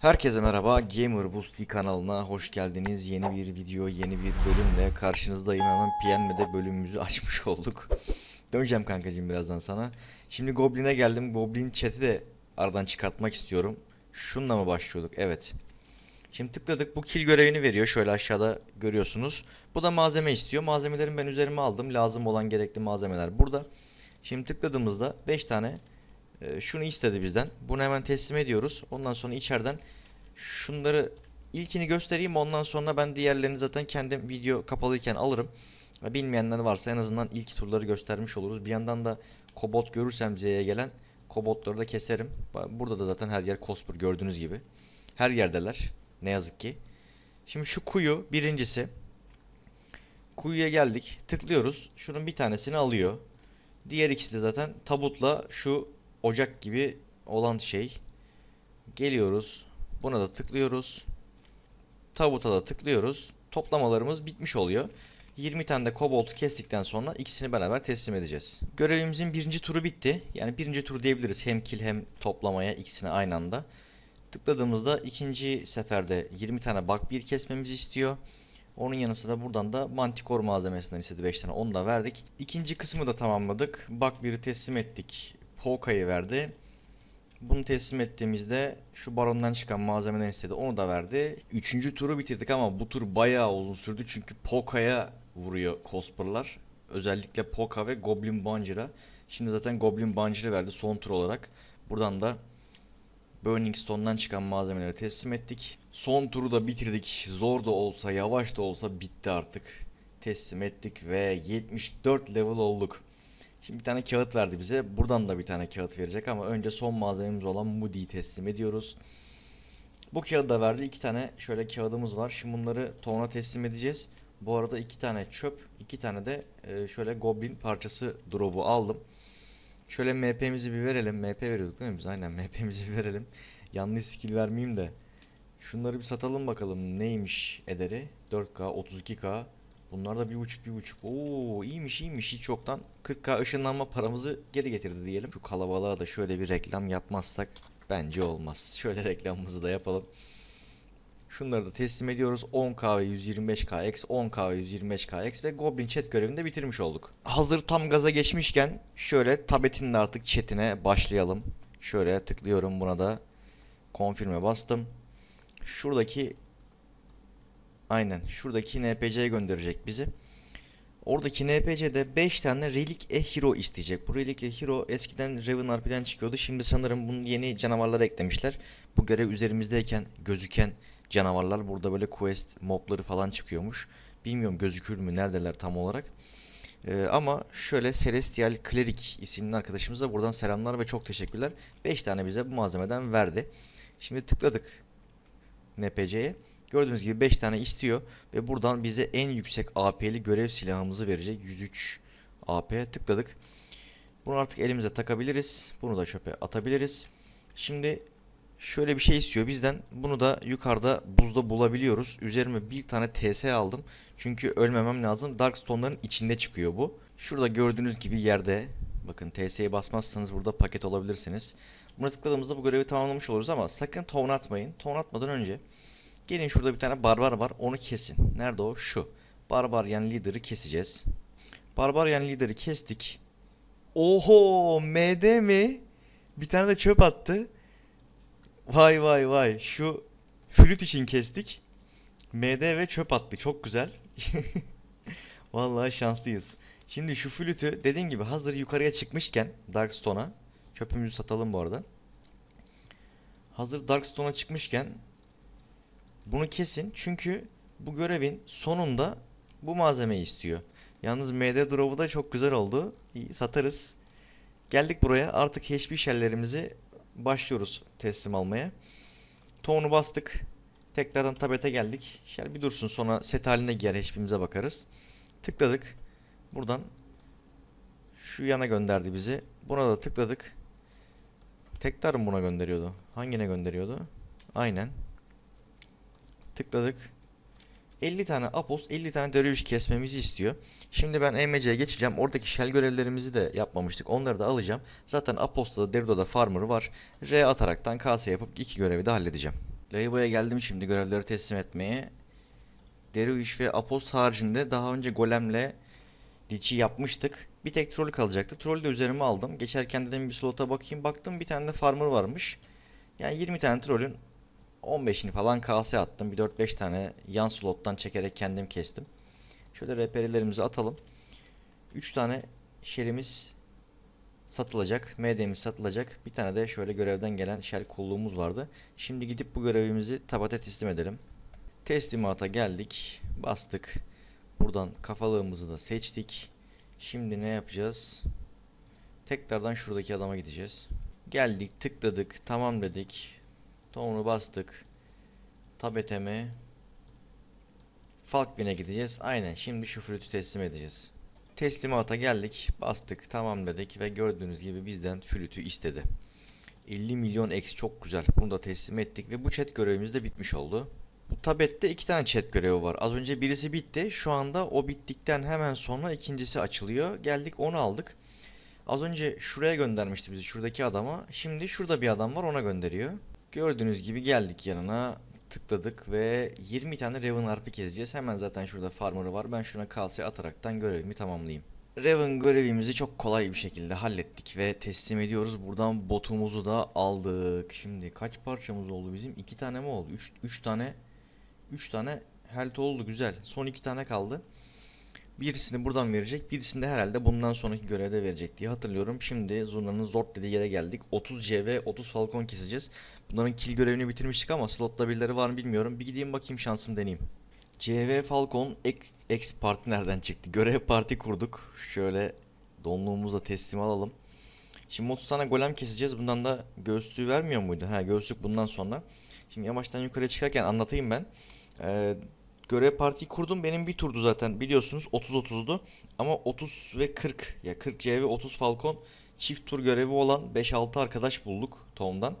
Herkese merhaba Gamer Boosty kanalına hoş geldiniz. Yeni bir video, yeni bir bölümle karşınızdayım. Hemen PM'de bölümümüzü açmış olduk. Döneceğim kankacığım birazdan sana. Şimdi Goblin'e geldim. Goblin chat'i de aradan çıkartmak istiyorum. Şununla mı başlıyorduk? Evet. Şimdi tıkladık. Bu kill görevini veriyor. Şöyle aşağıda görüyorsunuz. Bu da malzeme istiyor. Malzemelerimi ben üzerime aldım. Lazım olan gerekli malzemeler burada. Şimdi tıkladığımızda 5 tane e, şunu istedi bizden. Bunu hemen teslim ediyoruz. Ondan sonra içeriden şunları ilkini göstereyim. Ondan sonra ben diğerlerini zaten kendim video kapalıyken alırım. Bilmeyenler varsa en azından ilk turları göstermiş oluruz. Bir yandan da kobot görürsem Z'ye gelen kobotları da keserim. Burada da zaten her yer Cosper gördüğünüz gibi. Her yerdeler. Ne yazık ki. Şimdi şu kuyu birincisi. Kuyuya geldik. Tıklıyoruz. Şunun bir tanesini alıyor. Diğer ikisi de zaten tabutla şu ocak gibi olan şey. Geliyoruz. Buna da tıklıyoruz. Tabuta da tıklıyoruz. Toplamalarımız bitmiş oluyor. 20 tane de koboltu kestikten sonra ikisini beraber teslim edeceğiz. Görevimizin birinci turu bitti. Yani birinci tur diyebiliriz. Hem kill hem toplamaya ikisini aynı anda. Tıkladığımızda ikinci seferde 20 tane bug bir kesmemizi istiyor. Onun yanı sıra buradan da mantikor malzemesinden istedi 5 tane. Onu da verdik. İkinci kısmı da tamamladık. Bug 1'i teslim ettik. Poka'yı verdi. Bunu teslim ettiğimizde şu barondan çıkan malzemeden istedi. Onu da verdi. Üçüncü turu bitirdik ama bu tur bayağı uzun sürdü. Çünkü Poka'ya vuruyor Cosper'lar. Özellikle Poka ve Goblin Bunger'a. Şimdi zaten Goblin Bunger'ı verdi son tur olarak. Buradan da Burning Stone'dan çıkan malzemeleri teslim ettik. Son turu da bitirdik. Zor da olsa, yavaş da olsa bitti artık. Teslim ettik ve 74 level olduk. Şimdi bir tane kağıt verdi bize. Buradan da bir tane kağıt verecek ama önce son malzememiz olan Moody'yi teslim ediyoruz. Bu kağıdı da verdi. İki tane şöyle kağıdımız var. Şimdi bunları Town'a teslim edeceğiz. Bu arada iki tane çöp, iki tane de e, şöyle Goblin parçası drop'u aldım. Şöyle MP'mizi bir verelim. MP veriyorduk değil mi biz? Aynen MP'mizi bir verelim. Yanlış skill vermeyeyim de. Şunları bir satalım bakalım. Neymiş ederi? 4K, 32K. Bunlar da bir buçuk bir buçuk. Oo iyiymiş iyiymiş hiç çoktan 40k ışınlanma paramızı geri getirdi diyelim. Şu kalabalığa da şöyle bir reklam yapmazsak bence olmaz. Şöyle reklamımızı da yapalım. Şunları da teslim ediyoruz. 10k ve 125k x, 10k ve 125k x ve Goblin chat görevini de bitirmiş olduk. Hazır tam gaza geçmişken şöyle tabletin de artık chatine başlayalım. Şöyle tıklıyorum buna da confirm'e bastım. Şuradaki Aynen. Şuradaki NPC'ye gönderecek bizi. Oradaki NPC'de 5 tane Relic e Hero isteyecek. Bu Relic e Hero eskiden Raven RP'den çıkıyordu. Şimdi sanırım bunun yeni canavarları eklemişler. Bu görev üzerimizdeyken gözüken canavarlar burada böyle quest mobları falan çıkıyormuş. Bilmiyorum gözükür mü neredeler tam olarak. Ee, ama şöyle Celestial Cleric isimli arkadaşımıza buradan selamlar ve çok teşekkürler. 5 tane bize bu malzemeden verdi. Şimdi tıkladık NPC'ye. Gördüğünüz gibi 5 tane istiyor ve buradan bize en yüksek AP'li görev silahımızı verecek. 103 AP tıkladık. Bunu artık elimize takabiliriz. Bunu da çöpe atabiliriz. Şimdi şöyle bir şey istiyor bizden. Bunu da yukarıda buzda bulabiliyoruz. Üzerime bir tane TS aldım. Çünkü ölmemem lazım. Darkstone'ların içinde çıkıyor bu. Şurada gördüğünüz gibi yerde bakın TS'ye basmazsanız burada paket olabilirsiniz. Buna tıkladığımızda bu görevi tamamlamış oluruz ama sakın ton atmayın. Ton atmadan önce Gelin şurada bir tane barbar var. Onu kesin. Nerede o? Şu. Barbarian lideri keseceğiz. Barbarian lideri kestik. Oho, MD mi? Bir tane de çöp attı. Vay vay vay. Şu flüt için kestik. MD ve çöp attı. Çok güzel. Vallahi şanslıyız. Şimdi şu flütü dediğim gibi hazır yukarıya çıkmışken Darkstone'a çöpümüzü satalım bu arada. Hazır Darkstone'a çıkmışken bunu kesin çünkü bu görevin sonunda bu malzemeyi istiyor. Yalnız MD drop'u da çok güzel oldu. Satarız. Geldik buraya artık HP shell'lerimizi başlıyoruz teslim almaya. Tone'u bastık. Tekrardan tabete geldik. Shell bir dursun sonra set haline girer HP'mize bakarız. Tıkladık. Buradan şu yana gönderdi bizi. Buna da tıkladık. Tekrar mı buna gönderiyordu? Hangine gönderiyordu? Aynen. Tıkladık. 50 tane apost, 50 tane derviş kesmemizi istiyor. Şimdi ben EMC'ye geçeceğim. Oradaki shell görevlerimizi de yapmamıştık. Onları da alacağım. Zaten Aposta'da, Derudo'da Farmer var. R ataraktan KS yapıp iki görevi de halledeceğim. Leybo'ya geldim şimdi görevleri teslim etmeye. Deruiş ve Apost haricinde daha önce Golem'le Lich'i yapmıştık. Bir tek troll kalacaktı. Trollü de üzerime aldım. Geçerken dedim bir slota bakayım. Baktım bir tane de farmer varmış. Yani 20 tane trollün 15'ini falan kase attım. Bir 4-5 tane yan slottan çekerek kendim kestim. Şöyle reperilerimizi atalım. 3 tane şerimiz satılacak. MD'miz satılacak. Bir tane de şöyle görevden gelen shell kolluğumuz vardı. Şimdi gidip bu görevimizi tabata teslim edelim. Teslimata geldik. Bastık. Buradan kafalığımızı da seçtik. Şimdi ne yapacağız? Tekrardan şuradaki adama gideceğiz. Geldik, tıkladık, tamam dedik. Tomunu bastık. Tabeteme. Falkbin'e gideceğiz. Aynen şimdi şu flütü teslim edeceğiz. Teslimata geldik, bastık, tamam dedik ve gördüğünüz gibi bizden flütü istedi. 50 milyon X çok güzel. Bunu da teslim ettik ve bu chat görevimiz de bitmiş oldu. Bu tabette iki tane chat görevi var. Az önce birisi bitti. Şu anda o bittikten hemen sonra ikincisi açılıyor. Geldik onu aldık. Az önce şuraya göndermişti bizi şuradaki adama. Şimdi şurada bir adam var ona gönderiyor. Gördüğünüz gibi geldik yanına. Tıkladık ve 20 tane Raven harpi keseceğiz. Hemen zaten şurada farmer'ı var. Ben şuna kalse ataraktan görevimi tamamlayayım. Raven görevimizi çok kolay bir şekilde hallettik ve teslim ediyoruz. Buradan botumuzu da aldık. Şimdi kaç parçamız oldu bizim? 2 tane mi oldu? 3 3 tane 3 tane health oldu güzel. Son 2 tane kaldı. Birisini buradan verecek. Birisini de herhalde bundan sonraki görevde verecek diye hatırlıyorum. Şimdi Zurna'nın Zord dediği yere geldik. 30 CV, 30 Falcon keseceğiz. Bunların kill görevini bitirmiştik ama slotta birileri var mı bilmiyorum. Bir gideyim bakayım şansım deneyeyim. CV Falcon X, X parti nereden çıktı? Görev parti kurduk. Şöyle donluğumuzu teslim alalım. Şimdi 30 tane golem keseceğiz. Bundan da göğüslüğü vermiyor muydu? Ha göğüslük bundan sonra. Şimdi yavaştan yukarı çıkarken anlatayım ben. Ee, görev partiyi kurdum. Benim bir turdu zaten biliyorsunuz 30-30'du. Ama 30 ve 40 ya 40 CV 30 Falcon çift tur görevi olan 5-6 arkadaş bulduk Tom'dan.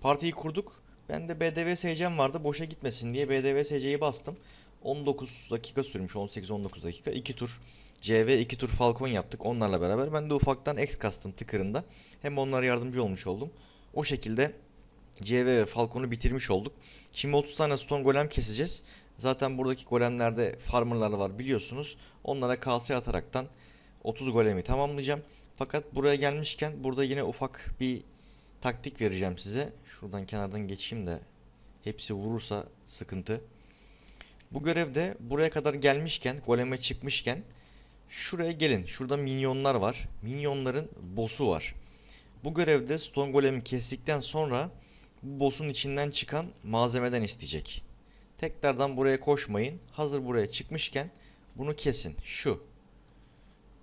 Partiyi kurduk. Ben de BDV SC'm vardı boşa gitmesin diye BDV SC'yi bastım. 19 dakika sürmüş 18-19 dakika 2 tur CV 2 tur Falcon yaptık onlarla beraber. Ben de ufaktan X kastım tıkırında. Hem onlara yardımcı olmuş oldum. O şekilde CV ve Falcon'u bitirmiş olduk. Şimdi 30 tane stone golem keseceğiz. Zaten buradaki golemlerde farmerlar var biliyorsunuz. Onlara KS ataraktan 30 golemi tamamlayacağım. Fakat buraya gelmişken burada yine ufak bir taktik vereceğim size. Şuradan kenardan geçeyim de hepsi vurursa sıkıntı. Bu görevde buraya kadar gelmişken, goleme çıkmışken şuraya gelin. Şurada minyonlar var. Minyonların boss'u var. Bu görevde stone golemi kestikten sonra bu boss'un içinden çıkan malzemeden isteyecek. Tekrardan buraya koşmayın. Hazır buraya çıkmışken bunu kesin. Şu.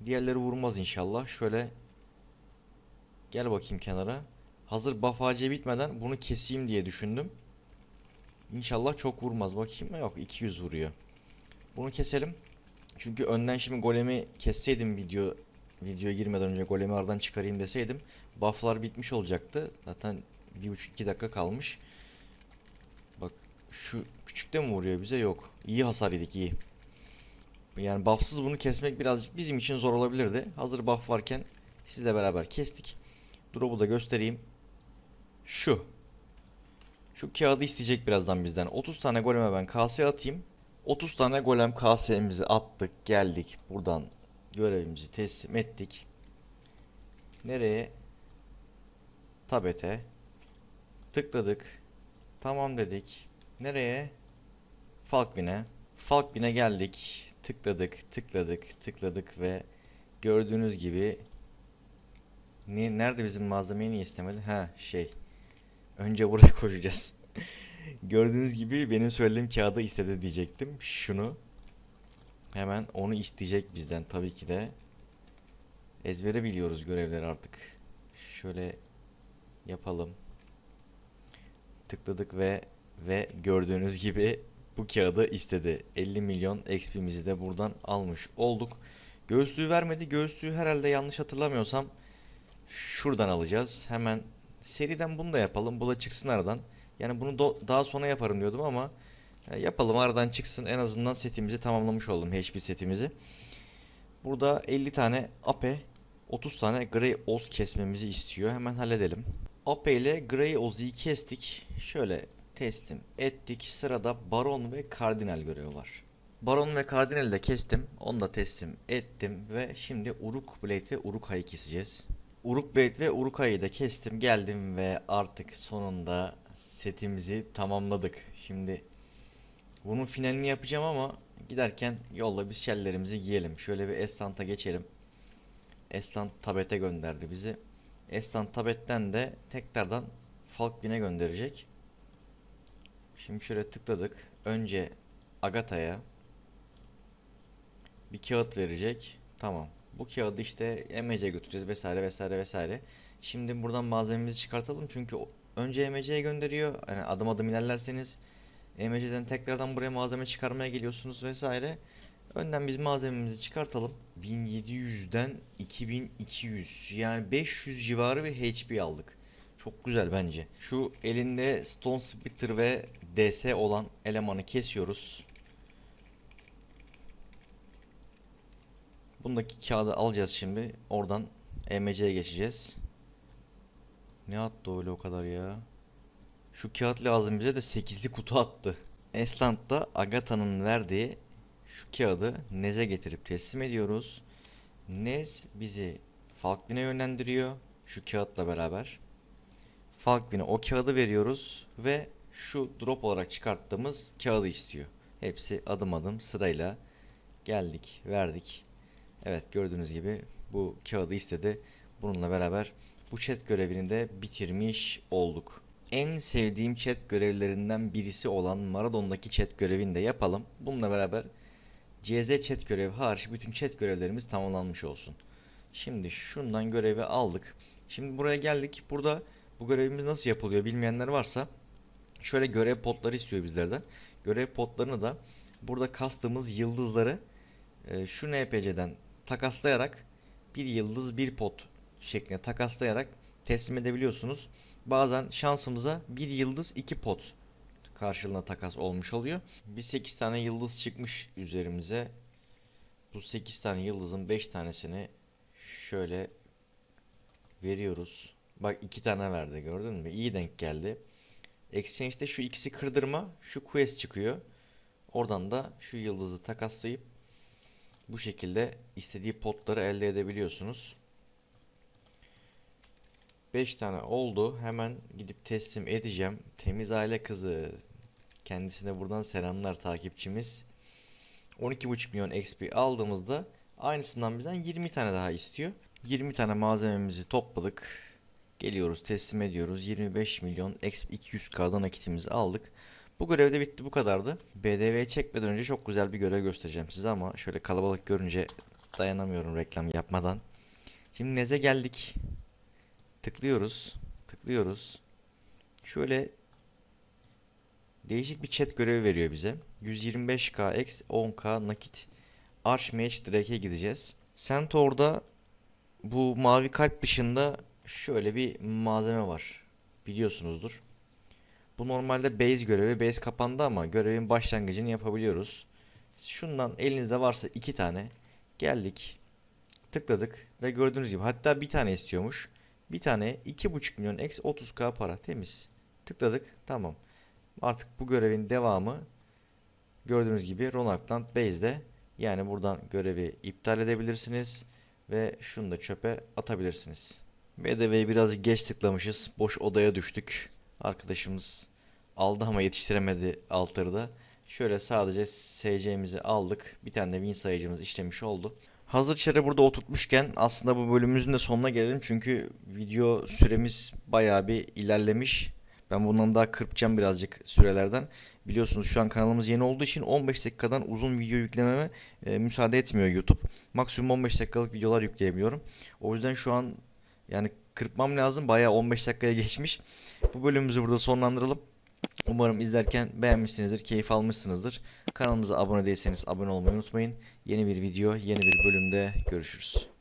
Diğerleri vurmaz inşallah. Şöyle gel bakayım kenara. Hazır ağacı bitmeden bunu keseyim diye düşündüm. İnşallah çok vurmaz. Bakayım yok 200 vuruyor. Bunu keselim. Çünkü önden şimdi golemi kesseydim video videoya girmeden önce golemi aradan çıkarayım deseydim bufflar bitmiş olacaktı. Zaten 1,5-2 dakika kalmış. Şu küçükte mi vuruyor bize? Yok. İyi hasar yedik iyi. Yani buffsız bunu kesmek birazcık bizim için zor olabilirdi. Hazır buff varken sizle beraber kestik. Drop'u da göstereyim. Şu. Şu kağıdı isteyecek birazdan bizden. 30 tane goleme ben kase atayım. 30 tane golem kasemizi attık. Geldik. Buradan görevimizi teslim ettik. Nereye? Tabete. Tıkladık. Tamam dedik. Nereye? Falkbin'e. Falkbin'e geldik. Tıkladık, tıkladık, tıkladık ve gördüğünüz gibi ne, nerede bizim malzemeyi niye istemedi? Ha şey. Önce buraya koşacağız. gördüğünüz gibi benim söylediğim kağıdı istedi diyecektim. Şunu. Hemen onu isteyecek bizden tabii ki de. Ezbere biliyoruz görevleri artık. Şöyle yapalım. Tıkladık ve ve gördüğünüz gibi bu kağıdı istedi. 50 milyon XP'mizi de buradan almış olduk. Göğüslüğü vermedi. Göğüslüğü herhalde yanlış hatırlamıyorsam şuradan alacağız. Hemen seriden bunu da yapalım. Bu da çıksın aradan. Yani bunu daha sonra yaparım diyordum ama e, yapalım aradan çıksın. En azından setimizi tamamlamış oldum. HP setimizi. Burada 50 tane AP 30 tane Grey Oz kesmemizi istiyor. Hemen halledelim. AP ile Grey Oz'u kestik. Şöyle teslim ettik. Sırada baron ve kardinal görevi var. Baron ve kardinali de kestim. Onu da teslim ettim ve şimdi Uruk Blade ve Urukay'ı keseceğiz. Uruk Blade ve Urukay'ı da kestim. Geldim ve artık sonunda setimizi tamamladık. Şimdi bunun finalini yapacağım ama giderken yolda biz şellerimizi giyelim. Şöyle bir Estant'a geçelim. Estant Tabet'e gönderdi bizi. Estant Tabet'ten de tekrardan Falkbin'e gönderecek. Şimdi şöyle tıkladık. Önce Agatha'ya bir kağıt verecek. Tamam. Bu kağıdı işte EMC'ye götüreceğiz vesaire vesaire vesaire. Şimdi buradan malzememizi çıkartalım çünkü önce EMC'ye gönderiyor. Yani adım adım ilerlerseniz EMC'den tekrardan buraya malzeme çıkarmaya geliyorsunuz vesaire. Önden biz malzememizi çıkartalım. 1700'den 2200 yani 500 civarı bir HP aldık. Çok güzel bence. Şu elinde Stone Splitter ve DS olan elemanı kesiyoruz. Bundaki kağıdı alacağız şimdi. Oradan EMC'ye geçeceğiz. Ne attı öyle o kadar ya? Şu kağıt lazım bize de 8'li kutu attı. Esland'da Agatha'nın verdiği şu kağıdı Nez'e getirip teslim ediyoruz. Nez bizi Falkvin'e yönlendiriyor. Şu kağıtla beraber. Falkvin'e o kağıdı veriyoruz ve şu drop olarak çıkarttığımız kağıdı istiyor. Hepsi adım adım sırayla geldik, verdik. Evet gördüğünüz gibi bu kağıdı istedi. Bununla beraber bu chat görevini de bitirmiş olduk. En sevdiğim chat görevlerinden birisi olan Maradon'daki chat görevini de yapalım. Bununla beraber CZ chat görevi hariç bütün chat görevlerimiz tamamlanmış olsun. Şimdi şundan görevi aldık. Şimdi buraya geldik. Burada bu görevimiz nasıl yapılıyor bilmeyenler varsa şöyle görev potları istiyor bizlerden. Görev potlarını da burada kastığımız yıldızları e, şu NPC'den takaslayarak bir yıldız bir pot şeklinde takaslayarak teslim edebiliyorsunuz. Bazen şansımıza bir yıldız iki pot karşılığında takas olmuş oluyor. Bir 8 tane yıldız çıkmış üzerimize. Bu 8 tane yıldızın 5 tanesini şöyle veriyoruz. Bak iki tane verdi gördün mü? İyi denk geldi. Exchange'de şu ikisi kırdırma, şu quest çıkıyor. Oradan da şu yıldızı takaslayıp bu şekilde istediği potları elde edebiliyorsunuz. 5 tane oldu. Hemen gidip teslim edeceğim. Temiz aile kızı. Kendisine buradan selamlar takipçimiz. 12,5 milyon XP aldığımızda aynısından bizden 20 tane daha istiyor. 20 tane malzememizi topladık. Geliyoruz teslim ediyoruz. 25 milyon XP 200K'dan nakitimizi aldık. Bu görev de bitti bu kadardı. BDV'ye çekmeden önce çok güzel bir görev göstereceğim size ama şöyle kalabalık görünce dayanamıyorum reklam yapmadan. Şimdi Nez'e geldik. Tıklıyoruz. Tıklıyoruz. Şöyle değişik bir chat görevi veriyor bize. 125k x 10k nakit Archmage Drake'e gideceğiz. Centaur'da bu mavi kalp dışında şöyle bir malzeme var. Biliyorsunuzdur. Bu normalde base görevi. Base kapandı ama görevin başlangıcını yapabiliyoruz. Şundan elinizde varsa iki tane geldik. Tıkladık ve gördüğünüz gibi hatta bir tane istiyormuş. Bir tane 2.5 milyon x 30k para temiz. Tıkladık tamam. Artık bu görevin devamı gördüğünüz gibi Ronaldland Base'de. Yani buradan görevi iptal edebilirsiniz ve şunu da çöpe atabilirsiniz. BDV'yi biraz geç tıklamışız. Boş odaya düştük. Arkadaşımız aldı ama yetiştiremedi altırda. Şöyle sadece SC'mizi aldık. Bir tane de win sayıcımız işlemiş oldu. Hazır çare burada oturtmuşken aslında bu bölümümüzün de sonuna gelelim. Çünkü video süremiz bayağı bir ilerlemiş. Ben bundan daha kırpacağım birazcık sürelerden. Biliyorsunuz şu an kanalımız yeni olduğu için 15 dakikadan uzun video yüklememe e, müsaade etmiyor YouTube. Maksimum 15 dakikalık videolar yükleyebiliyorum. O yüzden şu an yani kırpmam lazım. Bayağı 15 dakikaya geçmiş. Bu bölümümüzü burada sonlandıralım. Umarım izlerken beğenmişsinizdir, keyif almışsınızdır. Kanalımıza abone değilseniz abone olmayı unutmayın. Yeni bir video, yeni bir bölümde görüşürüz.